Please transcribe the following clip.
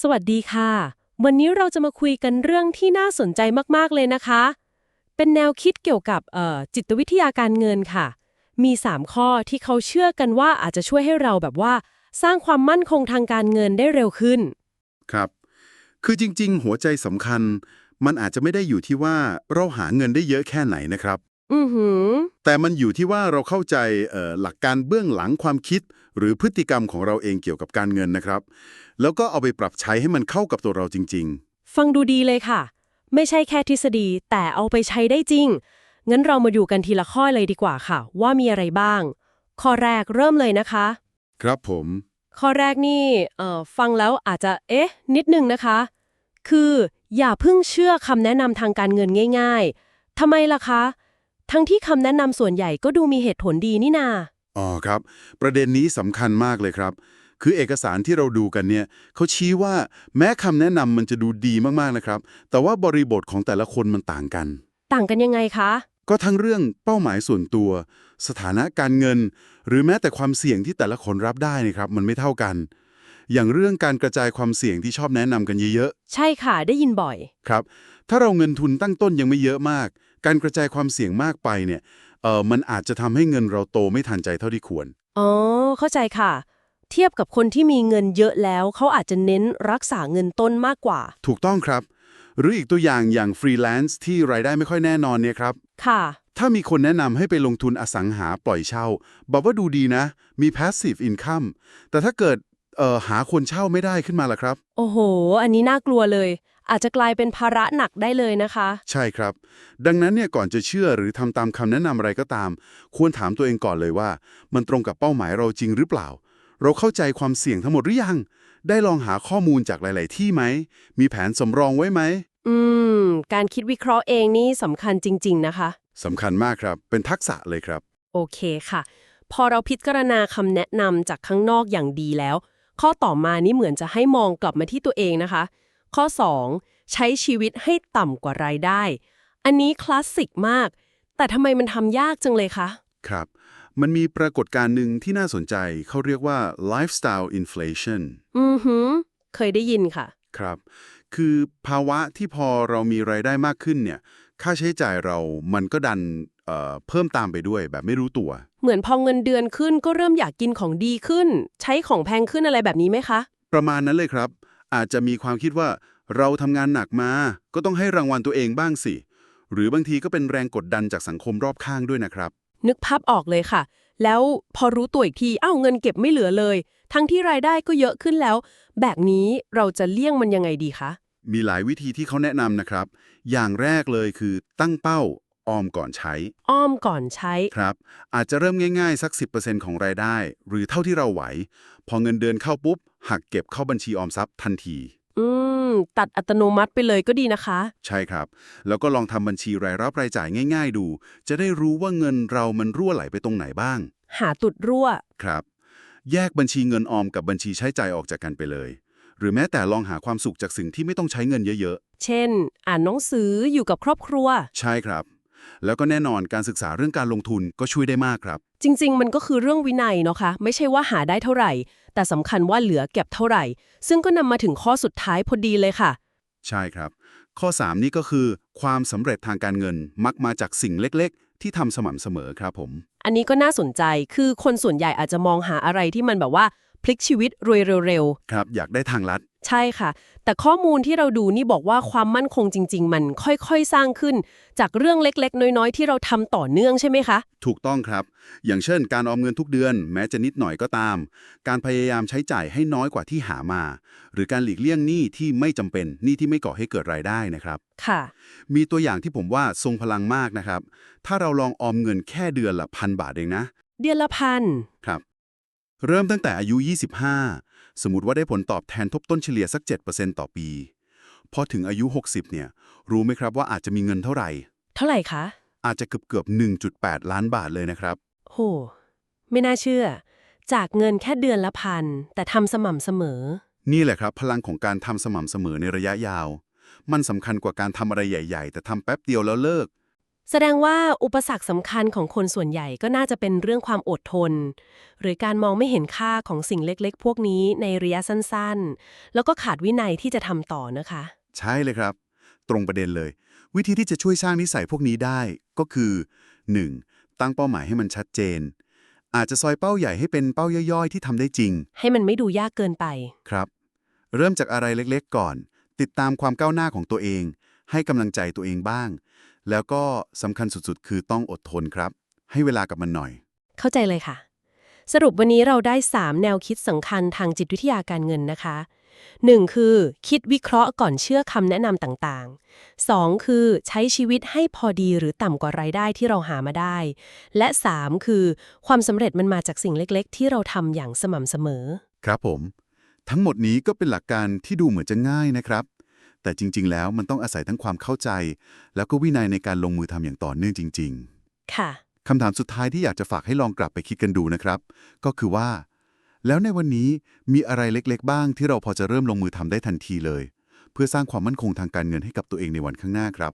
สวัสดีค่ะ วันนี้เราจะมาคุยกันเรื่องที่น่าสนใจมากๆเลยนะคะ เป็นแนวคิดเกี่ยวกับจิตวิทยาการเงินค่ะ มี 3 ข้อที่เขาเชื่อกันว่าอาจจะช่วยให้เราแบบว่า สร้างความมั่นคงทางการเงินได้เร็วขึ้น ครับ คือจริง ๆ หัวใจสำคัญ มันอาจจะไม่ได้อยู่ที่ว่าเราหาเงินได้เยอะแค่ไหนนะครับ อือหือ แต่มันอยู่ที่ว่าเราเข้าใจเอ่อหลักการเบื้องหลังความคิด หรือพฤติกรรมของเราเองเกี่ยวกับการเงินนะครับ แล้วก็เอาไปปรับใช้ให้มันเข้ากับตัวเราจริง ฟังดูดีเลยค่ะ ไม่ใช่แค่ทฤษฎีแต่เอาไปใช้ได้จริง งั้นเรามาดูกันทีละข้อเลยดีกว่าค่ะ ว่ามีอะไรบ้าง ข้อแรกเริ่มเลยนะคะ ๆ ครับผม ข้อแรกนี่เอ่อฟังแล้วอาจจะเอ๊ะ นิดนึงนะคะ คืออย่าเพิ่งเชื่อคำแนะนำทางการเงินง่าย ๆทำไมล่ะคะ ทั้งที่คำแนะนำส่วนใหญ่ก็ดูมีเหตุผลดีนี่นา อ๋อครับ ประเด็นนี้สำคัญมากเลยครับ คือเอกสารที่เราดูกันเนี่ยเขาชี้ว่าแม้คำแนะนำมันจะดูดีมากๆนะครับ แต่ว่าบริบทของแต่ละคนมันต่างกัน ต่างกันยังไงคะ ก็ทั้งเรื่องเป้าหมายส่วนตัว สถานะการเงิน หรือแม้แต่ความเสี่ยงที่แต่ละคนรับได้นะครับมันไม่เท่ากัน อย่างเรื่องการกระจายความเสี่ยงที่ชอบแนะนำกันเยอะใช่ค่ะ ได้ยินบ่อย ๆ ครับ ถ้าเราเงินทุนตั้งต้นยังไม่เยอะมาก การกระจายความเสี่ยงมากไปเนี่ยเออมันอาจจะทำให้เงินเราโตไม่ทันใจเท่าที่ควร อ๋อ เข้าใจค่ะ เทียบกับคนที่มีเงินเยอะแล้ว เขาอาจจะเน้นรักษาเงินต้นมากกว่า ถูกต้องครับ หรืออีกตัวอย่างอย่างฟรีแลนซ์ที่รายได้ไม่ค่อยแน่นอนเนี่ยครับ ค่ะ ถ้ามีคนแนะนำให้ไปลงทุนอสังหาปล่อยเช่าบอกว่าดูดีนะ มี passive income แต่ถ้าเกิดเอ่อหาคนเช่าไม่ได้ขึ้นมาล่ะครับ โอ้โห อันนี้น่ากลัวเลย อาจจะกลายเป็นภาระหนักได้เลยนะคะ ใช่ครับ ดังนั้นเนี่ยก่อนจะเชื่อหรือทำตามคำแนะนำอะไรก็ตาม ควรถามตัวเองก่อนเลยว่า มันตรงกับเป้าหมายเราจริงหรือเปล่า เราเข้าใจความเสี่ยงทั้งหมดหรือยัง ได้ลองหาข้อมูลจากหลาย ๆ ที่ไหม มีแผนสำรองไว้ไหม อืม การคิดวิเคราะห์เองนี่สำคัญจริง ๆ นะคะสำคัญมากครับ เป็นทักษะเลยครับ โอเคค่ะ พอเราพิจารณาคำแนะนำจากข้างนอกอย่างดีแล้ว ข้อต่อมานี่เหมือนจะให้มองกลับมาที่ตัวเองนะคะ ข้อ 2 ใช้ชีวิตให้ต่ำกว่ารายได้ อันนี้คลาสสิกมาก แต่ทำไมมันทำยากจังเลยคะ ครับ มันมีปรากฏการณ์หนึ่งที่น่าสนใจ เขาเรียกว่า lifestyle inflation อือหือ เคยได้ยินค่ะ ครับ คือภาวะที่พอเรามีรายได้มากขึ้นเนี่ย ค่าใช้จ่ายเรา มันก็ดันเอ่อเพิ่มตามไปด้วยแบบไม่รู้ตัว เหมือนพอเงินเดือนขึ้นก็เริ่มอยากกินของดีขึ้น ใช้ของแพงขึ้นอะไรแบบนี้ไหมคะ ประมาณนั้นเลยครับ อาจจะมีความคิดว่าเราทำงานหนักมา ก็ต้องให้รางวัลตัวเองบ้างสิ หรือบางทีก็เป็นแรงกดดันจากสังคมรอบข้างด้วยนะครับ นึกภาพออกเลยค่ะ แล้วพอรู้ตัวอีกทีอ้าวเงินเก็บไม่เหลือเลย ทั้งที่รายได้ก็เยอะขึ้นแล้ว แบบนี้เราจะเลี่ยงมันยังไงดีคะ มีหลายวิธีที่เขาแนะนำนะครับ อย่างแรกเลยคือตั้งเป้า ออมก่อนใช้ อ้อมก่อนใช้ ครับ อาจจะเริ่มง่ายๆ สัก 10%ของรายได้ หรือเท่าที่เราไหว พอเงินเดือนเข้าปุ๊บ หักเก็บเข้าบัญชีออมทรัพย์ทันที อืม ตัดอัตโนมัติไปเลยก็ดีนะคะ ใช่ครับ แล้วก็ลองทำบัญชีรายรับรายจ่ายง่าย ๆ ดู จะได้รู้ว่าเงินเรามันรั่วไหลไปตรงไหนบ้าง หาตุดรั่ว ครับ แยกบัญชีเงินออมกับบัญชีใช้จ่ายออกจากกันไปเลย หรือแม้แต่ลองหาความสุขจากสิ่งที่ไม่ต้องใช้เงินเยอะเช่น อ่านหนังสืออยู่กับครอบครัว ๆ ใช่ครับ แล้วก็แน่นอนการศึกษาเรื่องการลงทุนก็ช่วยได้มากครับ จริง ๆ มันก็คือเรื่องวินัยเนาะคะไม่ใช่ว่าหาได้เท่าไหร่ แต่สำคัญว่าเหลือเก็บเท่าไหร่ ซึ่งก็นำมาถึงข้อสุดท้ายพอดีเลยค่ะ ใช่ครับ ข้อ 3 นี่ก็คือ ความสำเร็จทางการเงินมักมาจากสิ่งเล็กๆ ที่ทำสม่ำเสมอครับผม อันนี้ก็น่าสนใจคือคนส่วนใหญ่อาจจะมองหาอะไรที่มันแบบว่า พลิกชีวิตรวยเร็วครับ อยากได้ทางลัด ๆ ใช่ค่ะ แต่ข้อมูลที่เราดูนี่บอกว่าความมั่นคงจริง ๆ มันค่อยๆสร้างขึ้น จากเรื่องเล็กๆ น้อยๆ ที่เราทำต่อเนื่องใช่ไหมคะ ถูกต้องครับ อย่างเช่น การออมเงินทุกเดือน แม้จะนิดหน่อยก็ตาม การพยายามใช้จ่ายให้น้อยกว่าที่หามา หรือการหลีกเลี่ยงหนี้ที่ไม่จำเป็นหนี้ที่ไม่ก่อให้เกิดรายได้นะครับ ค่ะ มีตัวอย่างที่ผมว่าทรงพลังมากนะครับ ถ้าเราลองออมเงินแค่เดือนละพันบาทเองนะ เดือนละพัน ครับ เริ่มตั้งแต่อายุ 25 สมมติว่าได้ผลตอบแทนทบต้นเฉลี่ยสัก 7%ต่อปี พอถึงอายุ 60 เนี่ย รู้ไหมครับว่าอาจจะมีเงินเท่าไหร่ เท่าไหร่คะ อาจจะเกือบเกือบ 1.8 ล้านบาทเลยนะครับ โห ไม่น่าเชื่อ จากเงินแค่เดือนละพัน แต่ทำสม่ำเสมอ นี่แหละครับ พลังของการทำสม่ำเสมอในระยะยาว มันสำคัญกว่าการทำอะไรใหญ่ ๆ แต่ทำแป๊บเดียวแล้วเลิก แสดงว่าอุปสรรคสำคัญของคนส่วนใหญ่ก็น่าจะเป็นเรื่องความอดทน หรือการมองไม่เห็นค่าของสิ่งเล็กๆ พวกนี้ในระยะสั้นๆ แล้วก็ขาดวินัยที่จะทำต่อนะคะ ใช่เลยครับ ตรงประเด็นเลย วิธีที่จะช่วยสร้างนิสัยพวกนี้ได้ก็คือ 1. ตั้งเป้าหมายให้มันชัดเจน อาจจะซอยเป้าใหญ่ให้เป็นเป้าย่อยๆ ที่ทำได้จริง ให้มันไม่ดูยากเกินไป ครับ เริ่มจากอะไรเล็กๆ ก่อน ติดตามความก้าวหน้าของตัวเอง ให้กำลังใจตัวเองบ้าง แล้วก็สำคัญสุดๆ คือต้องอดทนครับ ให้เวลากับมันหน่อย เข้าใจเลยค่ะ สรุปวันนี้เราได้ 3 แนวคิดสำคัญทางจิตวิทยาการเงินนะคะ 1. คือ คิดวิเคราะห์ก่อนเชื่อคำแนะนำต่างๆ 2. คือ ใช้ชีวิตให้พอดีหรือต่ำกว่ารายได้ที่เราหามาได้ และ 3. คือ ความสำเร็จมันมาจากสิ่งเล็กๆ ที่เราทำอย่างสม่ำเสมอ ครับผม ทั้งหมดนี้ก็เป็นหลักการที่ดูเหมือนจะง่ายนะครับ แต่จริง ๆ แล้วมันต้องอาศัยทั้งความเข้าใจ แล้วก็วินัยในการลงมือทำอย่างต่อเนื่องจริง ๆ ค่ะ คำถามสุดท้ายที่อยากจะฝากให้ลองกลับไปคิดกันดูนะครับ ก็คือว่า แล้วในวันนี้มีอะไรเล็กๆ บ้างที่เราพอจะเริ่มลงมือทำได้ทันทีเลย เพื่อสร้างความมั่นคงทางการเงินให้กับตัวเองในวันข้างหน้าครับ